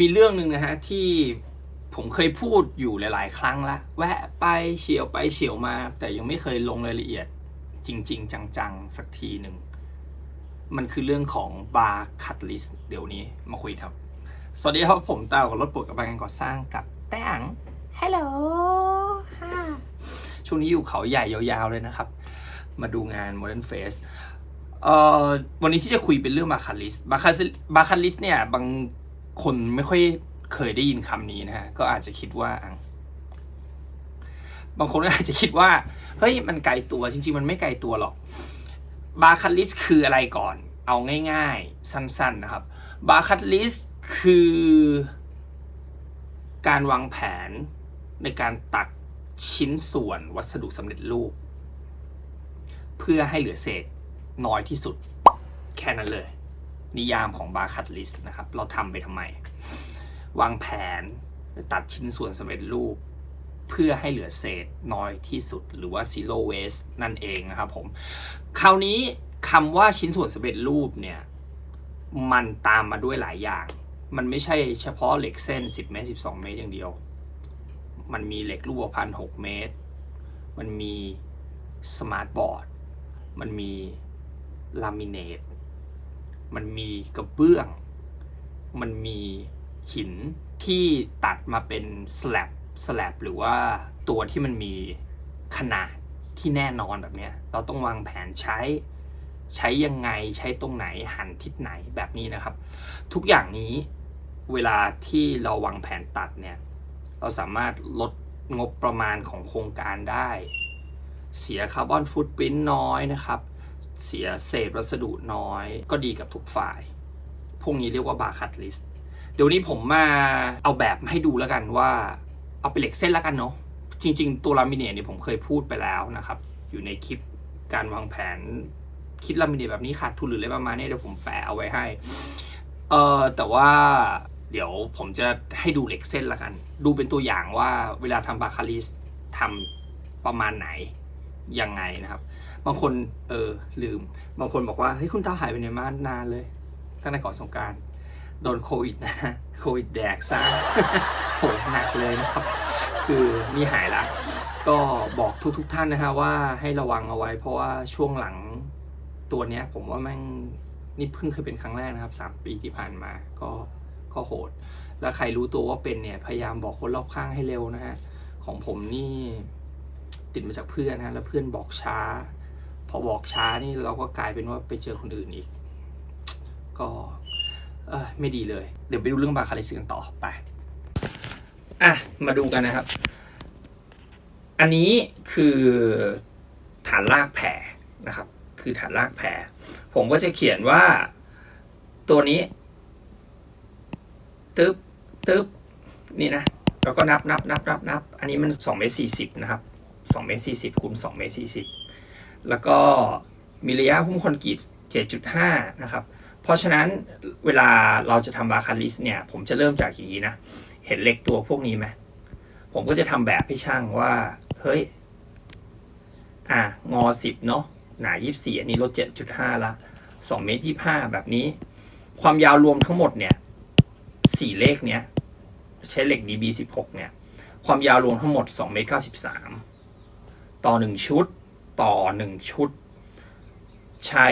มีเรื่องหนึ่งนะฮะที่ผมเคยพูดอยู่หลาย ๆ ครั้งละแวะไปเฉียวไปเฉียวมา แต่ยังไม่เคยลงรายละเอียด จริง ๆ จัง ๆ สักทีหนึ่ง มันคือเรื่องของบาร์คัตลิสเดี๋ยวนี้มาคุยครับ สวัสดีครับผมตาวกับรถปลดกับบางการก่อสร้างกับแต้งฮัลโหลช่วงนี้อยู่เขาใหญ่ยาว ๆ เลยนะครับ มาดูงาน Modern Face เอ่อวันนี้ที่จะคุยเป็นเรื่องบาคาลิสบาคาบาคาลิสเนี่ยบาง คนไม่ค่อยเคยได้ยินคำนี้นะฮะ ก็อาจจะคิดว่า บางคนก็อาจจะคิดว่า เฮ้ย มันไกลตัว จริง ๆ มันไม่ไกลตัวหรอก บาคาลิสคืออะไรก่อน เอาง่ายๆ สั้น ๆ นะครับ บาคาลิสคือการวางแผนในการตัดชิ้นส่วนวัสดุสำเร็จรูป เพื่อให้เหลือเศษน้อยที่สุด แค่นั้นเลย นิยามของบาคัตลิสนะครับ เราทำไปทำไม วางแผนตัดชิ้นส่วนสำเร็จรูป เพื่อให้เหลือเศษน้อยที่สุดหรือว่า zero waste นั่นเองนะครับผม คราวนี้คำว่าชิ้นส่วนสำเร็จรูปเนี่ย มันตามมาด้วยหลายอย่าง มันไม่ใช่เฉพาะเหล็กเส้น 10 เมตร 12 เมตรอย่างเดียว มันมีเหล็กรูปพรรณ6เมตร มันมีสมาร์ทบอร์ด มันมีลามิเนต มันมีกระเบื้อง มันมีหินที่ตัดมาเป็นสแลบสแลบหรือว่าตัวที่มันมีขนาดที่แน่นอนแบบเนี้ยเราต้องวางแผนใช้ใช้ยังไงใช้ตรงไหนหันทิศไหนแบบนี้นะครับ ทุกอย่างนี้เวลาที่เราวางแผนตัดเนี่ยเราสามารถลดงบประมาณของโครงการได้ เสียคาร์บอนฟุตปรินน้อยนะครับ เสียเศษวัสดุน้อย ก็ดีกับทุกฝ่าย พวกนี้เรียกว่าบาร์คัตลิสเดี๋ยวนี้ผมมาเอาแบบมาให้ดูแล้วกันว่า เอาเป็นเหล็กเส้นแล้วกันเนาะจริง ๆ ตัวลามิเนตเนี่ยผมเคยพูดไปแล้วนะครับ อยู่ในคลิปการวางแผนคิดลามิเนตแบบนี้ขาดทุนหรืออะไรประมาณนี้เดี๋ยวผมแปะเอาไว้ให้เออแต่ว่าเดี๋ยวผมจะให้ดูเหล็กเส้นละกัน ดูเป็นตัวอย่างว่าเวลาทำบาคาลิสทำประมาณไหนยังไงนะครับ บางคนเออลืม บางคนบอกว่าเฮ้ยคุณต้าหายไปไหนมานานเลย ตั้งแต่ก่อนสงการโดนโควิดนะโควิดแดกซะโหหนักเลยนะครับ คือนี่หายละก็บอกทุกทุกๆท่านนะฮะว่าให้ระวังเอาไว้ เพราะว่าช่วงหลังตัวเนี้ย ผมว่าแม่งนี่เพิ่งเคยเป็นครั้งแรกนะครับสามปีที่ผ่านมาก็ก็โหด แล้วใครรู้ตัวว่าเป็นเนี่ย พยายามบอกคนรอบข้างให้เร็วนะฮะ ของผมนี่ติดมาจากเพื่อนนะแล้วเพื่อนบอกช้า พอบอกช้านี่เราก็กลายเป็นว่าไปเจอคนอื่นอีก ก็เออไม่ดีเลย เดี๋ยวไปดูเรื่องบาคาริสกันต่อไป อะ มาดูกันนะครับ อันนี้คือฐานรากแผ่นะครับ คือฐานรากแผ่ผมก็จะเขียนว่าตัวนี้ตึ๊บตึ๊บนี่นะแล้วก็นับนับนับนับนับ อันนี้มัน2เมตร40 นะครับ2เมตร40คูณ2เมตร40 แล้วก็มีระยะหุ้มคอนกรีต7.5 นะครับ เพราะฉะนั้นเวลาเราจะทำบาคาลิสเนี่ย ผมจะเริ่มจากอย่างนี้นะ เห็นเหล็กตัวพวกนี้ไหม ผมก็จะทำแบบให้ช่างว่า เฮ้ย อะ งอ 10 เนาะ หนา 24 อันนี้ลด 7.5 ละ 2 เมตร 25 แบบนี้ ความยาวรวมทั้งหมดเนี่ย 4 เลขเนี้ย ใช้เหล็ก DB16 เนี่ย ความยาวรวมทั้งหมด 2 เมตร 93 ต่อ 1 ชุด ต่อ 1 ชุด ใช้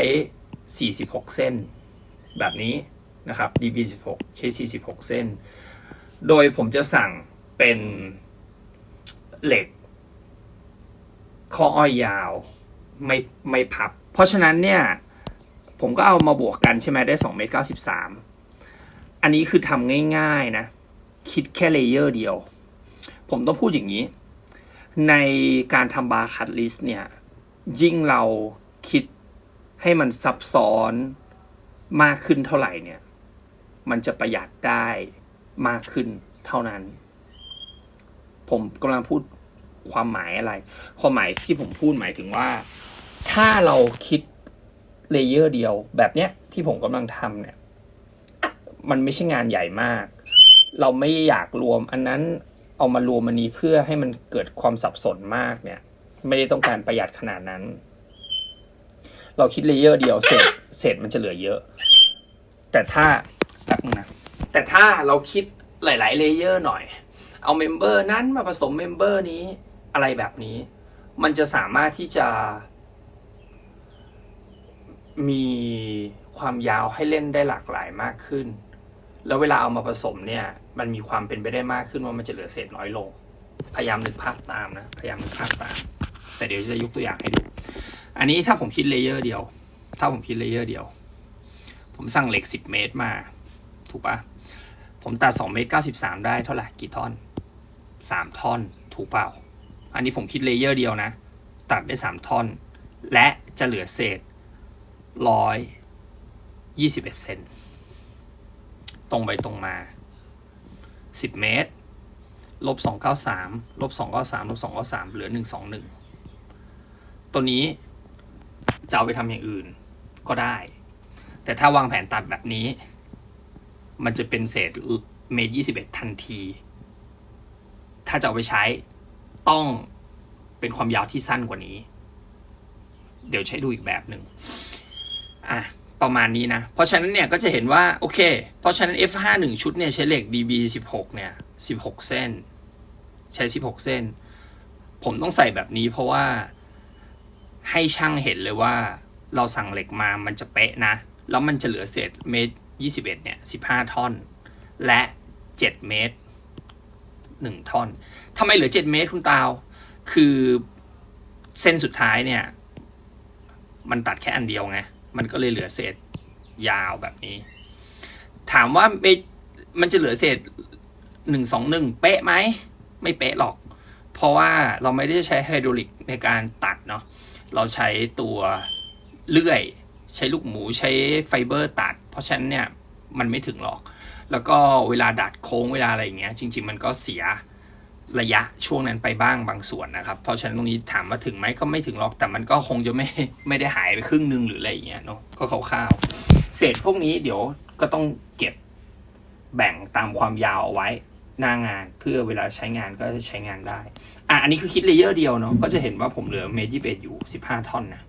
46 เส้น แบบนี้นะครับ DB16 ใช้ 46 เส้น โดยผมจะสั่งเป็นเหล็ก ข้ออ้อยยาวไม่ไม่พับ เพราะฉะนั้นเนี่ยผมก็เอามาบวกกันใช่ไหมได้2เมตร93 อันนี้คือทำง่ายๆนะ คิดแค่เลเยอร์เดียว ผมต้องพูดอย่างนี้ ในการทำบาร์คัตลิสเนี่ย ยิ่งเราคิดให้มันซับซ้อนมากขึ้นเท่าไหร่เนี่ย มันจะประหยัดได้มากขึ้นเท่านั้น ผมกำลังพูดความหมายอะไร ความหมายที่ผมพูดหมายถึงว่า ถ้าเราคิดเลเยอร์เดียวแบบเนี้ยที่ผมกำลังทำเนี่ย มันไม่ใช่งานใหญ่มาก เราไม่อยากรวม อันนั้นเอามารวมมันนี้เพื่อให้มันเกิดความสับสนมากเนี่ย ไม่ได้ต้องการประหยัดขนาดนั้น เราคิดเลเยอร์เดียวเศษเศษมันจะเหลือเยอะ แต่ถ้าแป๊บนึงนะแต่ถ้าเราคิดหลาย ๆ เลเยอร์หน่อย เอาเมมเบอร์นั้นมาผสมเมมเบอร์นี้อะไรแบบนี้ มันจะสามารถที่จะ มีความยาวให้เล่นได้หลากหลายมากขึ้น แล้วเวลาเอามาผสมเนี่ย มันมีความเป็นไปได้มากขึ้นว่ามันจะเหลือเศษน้อยลง พยายามนึกภาพตามนะ พยายามนึกภาพตาม แต่เดี๋ยวจะยกตัวอย่างให้ดู อันนี้ถ้าผมคิดเลเยอร์เดียว ถ้าผมคิดเลเยอร์เดียว ผมสั่งเหล็ก 10 เมตรมา ถูกปะผมตัด2เมตร93 ได้เท่าไหร่กี่ท่อน 3 ท่อน ถูกเปล่า อันนี้ผมคิดเลเยอร์เดียวนะ ตัดได้ 3 ท่อน และจะเหลือเศษร้อยยี่สิบเอ็ดเซนตรงไปตรงมาสิบเมตร ลบสองเก้าสามลบสองเก้าสามลบสองเก้าสามเหลือหนึ่งสองหนึ่ง ตัวนี้จะเอาไปทำอย่างอื่นก็ได้ แต่ถ้าวางแผนตัดแบบนี้ มันจะเป็นเศษเมตรยี่สิบเอ็ดทันที ถ้าจะเอาไปใช้ต้องเป็นความยาวที่สั้นกว่านี้ เดี๋ยวใช้ดูอีกแบบหนึ่งอะประมาณนี้นะ เพราะฉะนั้นเนี่ยก็จะเห็นว่าโอเค เพราะฉะนั้น F5 1ชุดเนี่ยใช้เหล็ก DB 16เนี่ย16 เส้น ใช้ 16 เส้น ผมต้องใส่แบบนี้เพราะว่า ให้ช่างเห็นเลยว่าเราสั่งเหล็กมามันจะเป๊ะนะ แล้วมันจะเหลือเศษเมตร 21 เนี่ย 15 ท่อน และ 7 เมตร 1 ท่อนทำไมเหลือ 7 เมตรคุณตาว คือเส้นสุดท้ายเนี่ย มันตัดแค่อันเดียวไง มันก็เลยเหลือเศษยาวแบบนี้ ถามว่าเอ๊ะมันจะเหลือเศษหนึ่งสองหนึ่งเป๊ะไหม ไม่เป๊ะหรอก เพราะว่าเราไม่ได้ใช้ไฮดรอลิกในการตัดเนาะ เราใช้ตัวเลื่อย ใช้ลูกหมูใช้ไฟเบอร์ตัด เพราะฉะนั้นเนี่ยมันไม่ถึงหรอก แล้วก็เวลาดัดโค้งเวลาอะไรอย่างเงี้ยจริง ๆ มันก็เสียระยะช่วงนั้นไปบ้างบางส่วนนะครับ เพราะฉะนั้นตรงนี้ถามว่าถึงไหมก็ไม่ถึงหรอก แต่มันก็คงจะไม่ไม่ได้หายไปครึ่งหนึ่งหรืออะไรอย่างเงี้ยเนาะก็คร่าวๆเศษพวกนี้เดี๋ยวก็ต้องเก็บแบ่งตามความยาวเอาไว้ หน้างานเพื่อเวลาใช้งานก็จะใช้งานได้ อะอันนี้คือคิดเลเยอร์เดียวเนาะก็จะเห็นว่าผมเหลือเมตรยี่สิบอยู่สิบห้าท่อนนะ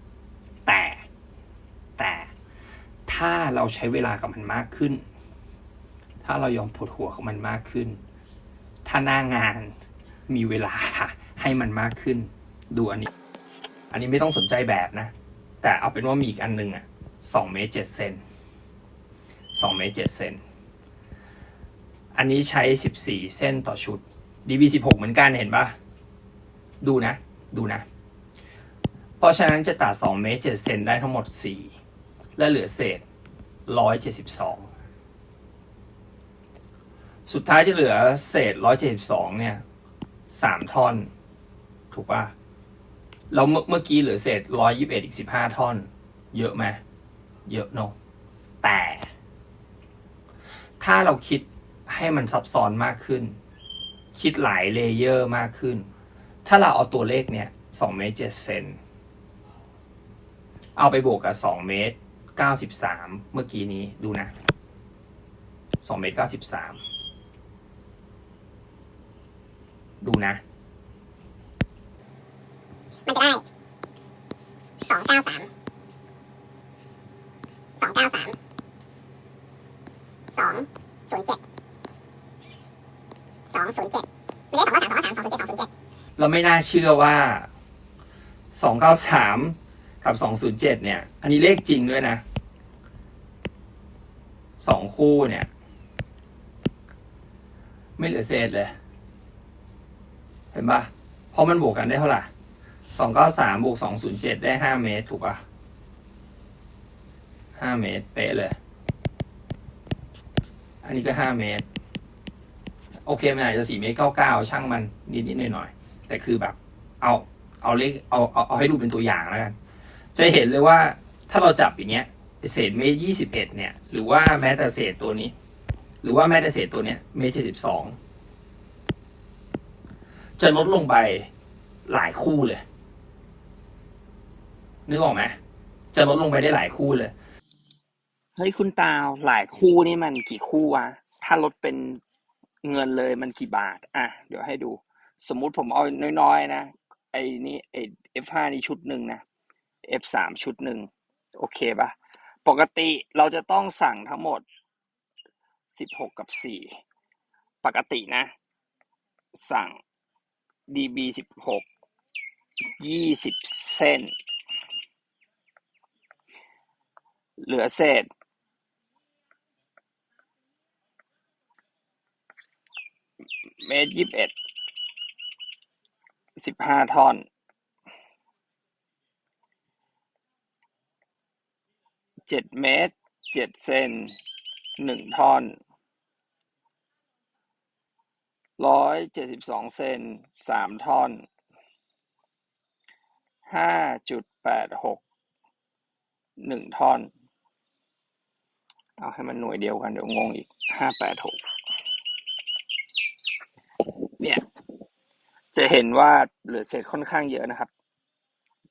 แต่แต่ถ้าเราใช้เวลากับมันมากขึ้น ถ้าเรายอมปวดหัวกับมันมากขึ้น ถ้าหน้างานมีเวลาให้มันมากขึ้น ดูอันนี้ อันนี้ไม่ต้องสนใจแบบนะ แต่เอาเป็นว่ามีอีกอันหนึงอะสองเมตรเจ็ดเซนสองเมตรเจ็ดเซน อันนี้ใช้สิบสี่เส้นต่อชุด DB สิบหกเหมือนกันเห็นปะดูนะ ดูนะ เพราะฉะนั้นจะตัด2เมตร7เซนได้ทั้งหมด 4 และเหลือเศษ 172 สุดท้ายจะเหลือเศษ 172 เนี่ย 3 ท่อน ถูกปะแล้วเมื่อเมื่อกี้เหลือเศษ 121 อีก 15 ท่อน เยอะไหมเยอะเนอะแต่ ถ้าเราคิด ให้มันซับซ้อนมากขึ้น คิดหลายเลเยอร์มากขึ้น ถ้าเราเอาตัวเลขเนี่ย2เมตร7เซนเอาไปบวกกับ2เมตร93เมื่อกี้นี้ดูนะ2เมตร93ดูนะ มันจะได้สองเก้าสามสองเก้าสามสองศูนย์เจ็ดสองศูนย์เจ็ดไม่ได้สองเก้าสามสองเก้าสามสองศูนย์เจ็ดสองศูนย์เจ็ด เราไม่น่าเชื่อว่า293กับ207เนี่ย อันนี้เลขจริงด้วยนะสองคู่เนี่ย ไม่เหลือเศษเลย เห็นปะเพราะมันบวกกันได้เท่าไหร่293บวก207ได้5เมตรถูกปะ5เมตรเป๊ะเลย อันนี้ก็5เมตร โอเคมันอาจจะ4เมตร99ช่างมันนิดๆหน่อยๆ แต่คือแบบ เอาเอาเลขเอาเอาเอาให้ดูเป็นตัวอย่างแล้วกัน จะเห็นเลยว่าถ้าเราจับอย่างเงี้ยเศษเมตรยี่สิบเอ็ดเนี่ย หรือว่าแม้แต่เศษตัวนี้ หรือว่าแม้แต่เศษตัวเนี้ยเมตรเจ็ดสิบสองจะลดลงไปหลายคู่เลย นึกออกไหมจะลดลงไปได้หลายคู่เลยเฮ้ยคุณตาวหลายคู่นี่มันกี่คู่วะถ้าลดเป็นเงินเลยมันกี่บาท อะ เดี๋ยวให้ดู สมมุติผมเอาน้อยๆนะ ไอ้นี่ไอ้ F5 นี่ชุดหนึ่งนะ F3 ชุดหนึ่งโอเคปะปกติเราจะต้องสั่งทั้งหมดสิบหกกับสี่ปกตินะ สั่ง db สิบหกยี่สิบเส้น เหลือเศษเมตรยี่สิบเอ็ด สิบห้าท่อนเจ็ดเมตรเจ็ดเซนหนึ่งท่อนร้อยเจ็ดสิบสองเซนสามท่อนห้าจุดแปดหกหนึ่งท่อน เอาให้มันหน่วยเดียวกันเดี๋ยวงงอีกห้าแปดหกเนี่ย จะเห็นว่าเหลือเศษค่อนข้างเยอะนะครับ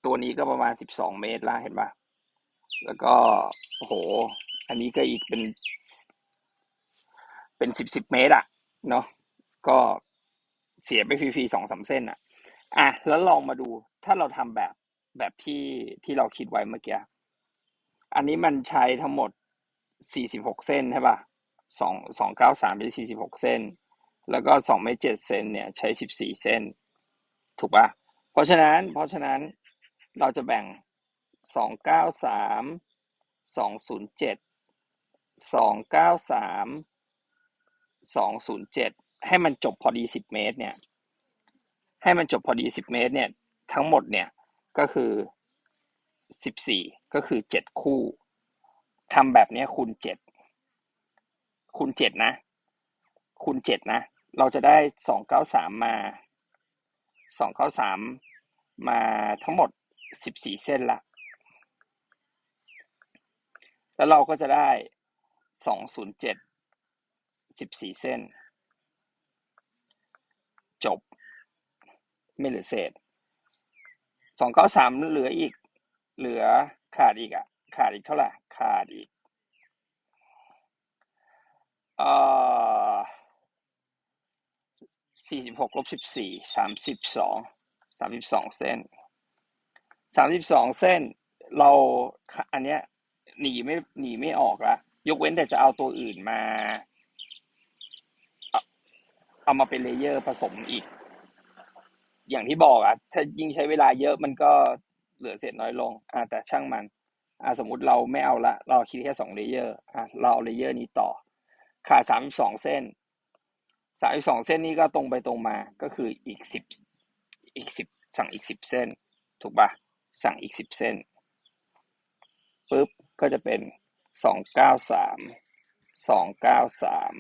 ตัวนี้ก็ประมาณสิบสองเมตรละเห็นปะแล้วก็โอ้โห อันนี้ก็อีกเป็น เป็นสิบสิบเมตรอะเนาะก็เสียไปฟรีๆสองสามเส้นอะอะแล้วลองมาดูถ้าเราทำแบบแบบที่ที่เราคิดไว้เมื่อกี้อันนี้มันใช้ทั้งหมดสี่สิบหกเส้นใช่ป่ะสองสองเก้าสามเป็นสี่สิบหกเส้น แล้วก็สองเมตรเจ็ดเซนเนี่ยใช้สิบสี่เส้น ถูกปะ่ะ เพราะฉะนั้นเพราะฉะนั้นเราจะแบ่งสองเก้าสามสองศูนย์เจ็ดสองเก้าสามสองศูนย์เจ็ดให้มันจบพอดีสิบเมตรเนี่ย ให้มันจบพอดีสิบเมตรเนี่ย ทั้งหมดเนี่ยก็คือสิบสี่ก็คือเจ็ดคู่ทำแบบนี้คูณเจ็ดคูณเจ็ดนะคูณเจ็ดนะ เราจะได้สองเก้าสามมาสองเก้าสามมาทั้งหมดสิบสี่เส้นละ แล้วเราก็จะได้สองศูนย์เจ็ดสิบสี่เส้น จบ ไม่เหลือเศษสองเก้าสามเหลืออีก เหลือขาดอีกอะ ขาดอีกเท่าไหร่ ขาดอีกเอ่อ สี่สิบหกลบสิบสี่สามสิบสองสามสิบสองเส้นสามสิบสองเส้น เราอันเนี้ยหนีไม่หนีไม่ออกละยกเว้นแต่จะเอาตัวอื่นมา เอามาเป็นเลเยอร์ผสมอีก อย่างที่บอกอะถ้ายิ่งใช้เวลาเยอะมันก็เหลือเศษน้อยลง อ่าแต่ช่างมัน อ่าสมมุติเราไม่เอาละ เราคิดแค่สองเลเยอร์ อะเราเอาเลเยอร์นี้ต่อ ขาดสามสองเส้น สามสองเส้นนี้ก็ตรงไปตรงมาก็คืออีกสิบอีกสิบสั่งอีกสิบเส้น ถูกปะสั่งอีกสิบเส้นปุ๊บก็จะเป็นสองเก้าสามสองเก้าสาม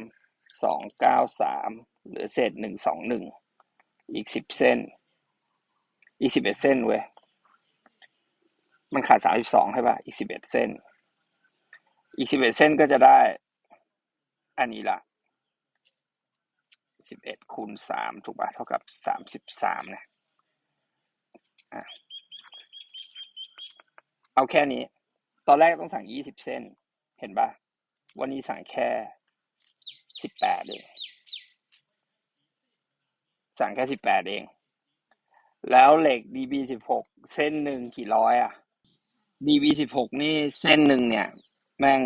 สองเก้าสามเหลือเศษหนึ่งสองหนึ่งอีกสิบเส้น อีกสิบเอ็ดเส้นเว้ยมันขาดสามสิบสองใช่ป่ะอีกสิบเอ็ดเส้น อีกสิบเอ็ดเส้นก็จะได้ อันนี้ละ สิบเอ็ดคูณสามถูกป่ะเท่ากับสามสิบสามเนี่ยอะเอาแค่นี้ ตอนแรกต้องสั่งยี่สิบเส้น เห็นป่ะ วันนี้สั่งแค่สิบแปดเอง สั่งแค่สิบแปดเอง แล้วเหล็ก DB สิบหกเส้นหนึ่งกี่ร้อยอะ DB สิบหกนี่เส้นหนึ่งเนี่ย แม่ง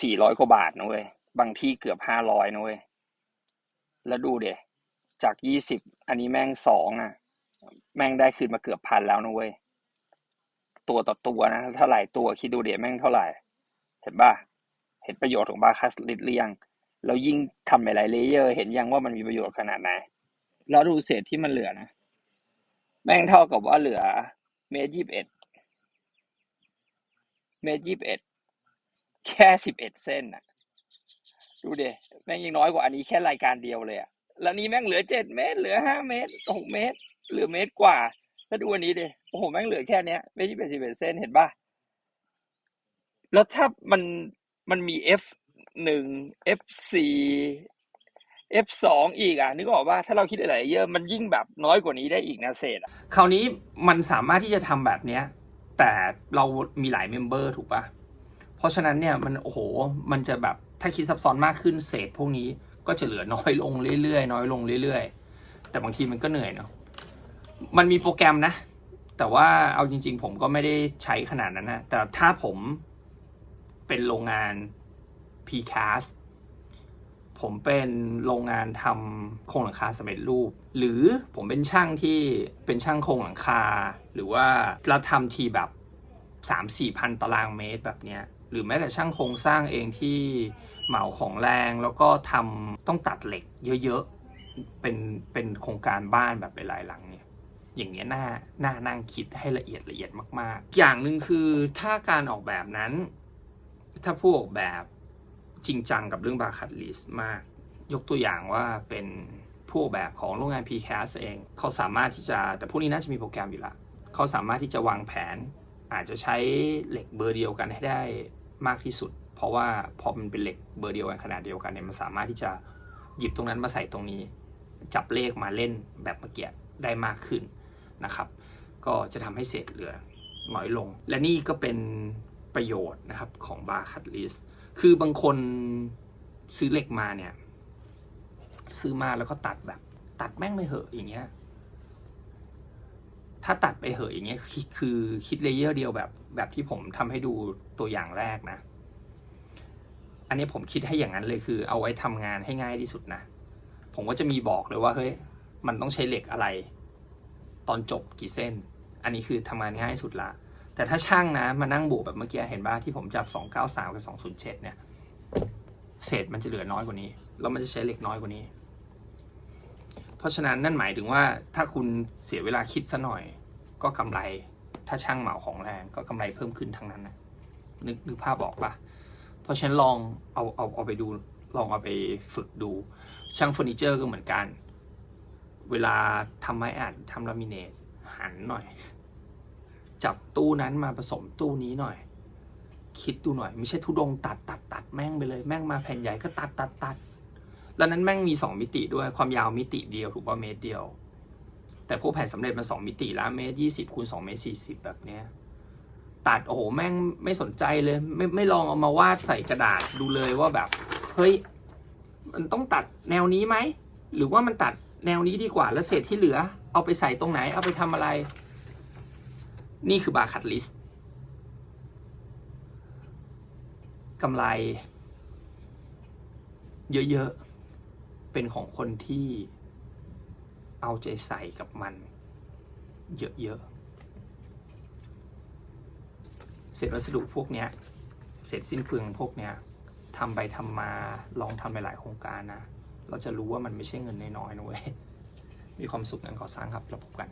สี่ร้อยกว่าบาทนะเว้ย บางที่เกือบห้าร้อยนะเว้ย แล้วดูเดะจากยี่สิบอันนี้แม่งสองอะ แม่งได้คืนมาเกือบพันแล้วนะเว้ย ตัวต่อตัวนะเท่าไหร่ตัวคิดดูเดะแม่งเท่าไหร่ เห็นป่ะ เห็นประโยชน์ของบาคัสลิดหรือยังแล้วยิ่งทำหลายๆเลเยอร์ เห็นยังว่ามันมีประโยชน์ขนาดไหน แล้วดูเศษที่มันเหลือนะ แม่งเท่ากับว่าเหลือ เมตรยี่สิบเอ็ดเมตรยี่สิบเอ็ดแค่สิบเอ็ดเส้นน่ะ ดูเด แม่งยังน้อยกว่าอันนี้แค่รายการเดียวเลยอะแล้วนี้แม่งเหลือเจ็ดเมตร เหลือห้าเมตรหกเมตร เหลือเมตรกว่าแล้วดูอันนี้ดิโอ้โหแม่งเหลือแค่เนี้ยเมตรยี่เอ็ดสิบเอ็ดเส้นเห็นป่ะแล้วถ้ามันมันมี F หนึ่ง F สี่ F สองอีกอะนึกออกว่าถ้าเราคิดอะไรเยอะมันยิ่งแบบน้อยกว่านี้ได้อีกนะเศษอะคราวนี้มันสามารถที่จะทำแบบเนี้ย แต่เรามีหลายเมมเบอร์ถูกปะ เพราะฉะนั้นเนี่ยมันโอ้โหมันจะแบบถ้าคิดซับซ้อนมากขึ้นเศษพวกนี้ก็จะเหลือน้อยลงเรื่อยๆน้อยลงเรื่อยๆ แต่บางทีมันก็เหนื่อยเนาะมันมีโปรแกรมนะ แต่ว่าเอาจริง ๆ ผมก็ไม่ได้ใช้ขนาดนั้นนะแต่ถ้าผมเป็นโรงงาน PCAST ผมเป็นโรงงานทำโครงหลังคาสำเร็จรูป หรือผมเป็นช่างที่เป็นช่างโครงหลังคา หรือว่าเราทำทีแบบ 3 4พันตารางเมตรแบบเนี้ย หรือแม้แต่ช่างโครงสร้างเองที่เหมาของแรงแล้วก็ทำต้องตัดเหล็กเยอะๆ เป็นเป็นโครงการบ้านแบบหลายๆหลังเนี่ยอย่างเงี้ยน่าน่านั่งคิดให้ละเอียดละเอียดมาก ๆ อย่างหนึ่งคือถ้าการออกแบบนั้น ถ้าผู้ออกแบบจริงจังกับเรื่องบาคัดลิสมาก ยกตัวอย่างว่าเป็นผู้ออกแบบของโรงงาน PCAS เอง เขาสามารถที่จะแต่พวกนี้น่าจะมีโปรแกรมอยู่ละเขาสามารถที่จะวางแผนอาจจะใช้เหล็กเบอร์เดียวกันให้ได้ มากที่สุด เพราะว่าพอมันเป็นเหล็กเบอร์เดียวกันขนาดเดียวกันเนี่ยมันสามารถที่จะหยิบตรงนั้นมาใส่ตรงนี้ จับเลขมาเล่นแบบเมื่อกี้ได้มากขึ้นนะครับ ก็จะทำให้เศษเหลือน้อยลง และนี่ก็เป็นประโยชน์นะครับของบาร์คัตลิสคือบางคนซื้อเหล็กมาเนี่ย ซื้อมาแล้วก็ตัดแบบ ตัดแม่งไม่เหอะอย่างเงี้ย ถ้าตัดไปเหอะอย่างเงี้ยคือคือคิดเลเยอร์เดียวแบบแบบที่ผมทำให้ดูตัวอย่างแรกนะ อันนี้ผมคิดให้อย่างนั้นเลยคือ เอาไว้ทำงานให้ง่ายที่สุดนะ ผมก็จะมีบอกเลยว่าเฮ้ยมันต้องใช้เหล็กอะไร ตอนจบกี่เส้น อันนี้คือทำงานง่ายสุดละ แต่ถ้าช่างนะมานั่งบวกแบบเมื่อกี้เห็นบ้าที่ผมจับ 293 กับ 207 เนี่ยเศษมันจะเหลือน้อยกว่านี้แล้วมันจะใช้เหล็กน้อยกว่านี้ เพราะฉะนั้นนั่นหมายถึงว่าถ้าคุณเสียเวลาคิดซะหน่อย ก็กำไร ถ้าช่างเหมาของแรงก็กำไรเพิ่มขึ้นทั้งนั้นนะนึกนึกภาพบอกปะเพราะฉะนั้นลองเอาเอาเอาไปดูลองเอาไปฝึกดู ช่างเฟอร์นิเจอร์ก็เหมือนกัน เวลาทำไม้อัดทำลามิเนตหันหน่อย จับตู้นั้นมาผสมตู้นี้หน่อย คิดดูหน่อย ไม่ใช่ทุดงตัดตัดตัดแม่งไปเลย แม่งมาแผ่นใหญ่ก็ตัดตัดตัด แล้วนั้นแม่งมีสองมิติด้วยความยาวมิติเดียวถูกป่ะเมตรเดียว แต่พวกแผ่นสำเร็จมันสองมิติละเมตรยี่สิบคูณสองเมตรสี่สิบแบบเนี้ยตัดโอ้โหแม่งไม่สนใจเลย ไม่ไม่ลองเอามาวาดใส่กระดาษดูเลยว่าแบบเฮ้ยมันต้องตัดแนวนี้ไหมหรือว่ามันตัดแนวนี้ดีกว่าแล้วเศษที่เหลือ เอาไปใส่ตรงไหนเอาไปทำอะไร นี่คือบาร์คัดลิสต์กำไร เยอะๆ เป็นของคนที่เอาใจใส่กับมัน เยอะๆเศษวัสดุพวกเนี้ยเศษสิ้นเปลืองพวกเนี้ยทำไปทำมาลองทำไปหลายโครงการนะ เราจะรู้ว่ามันไม่ใช่เงินน้อยๆนะเว้ยมีความสุขงานก่อสร้างครับเราพบกัน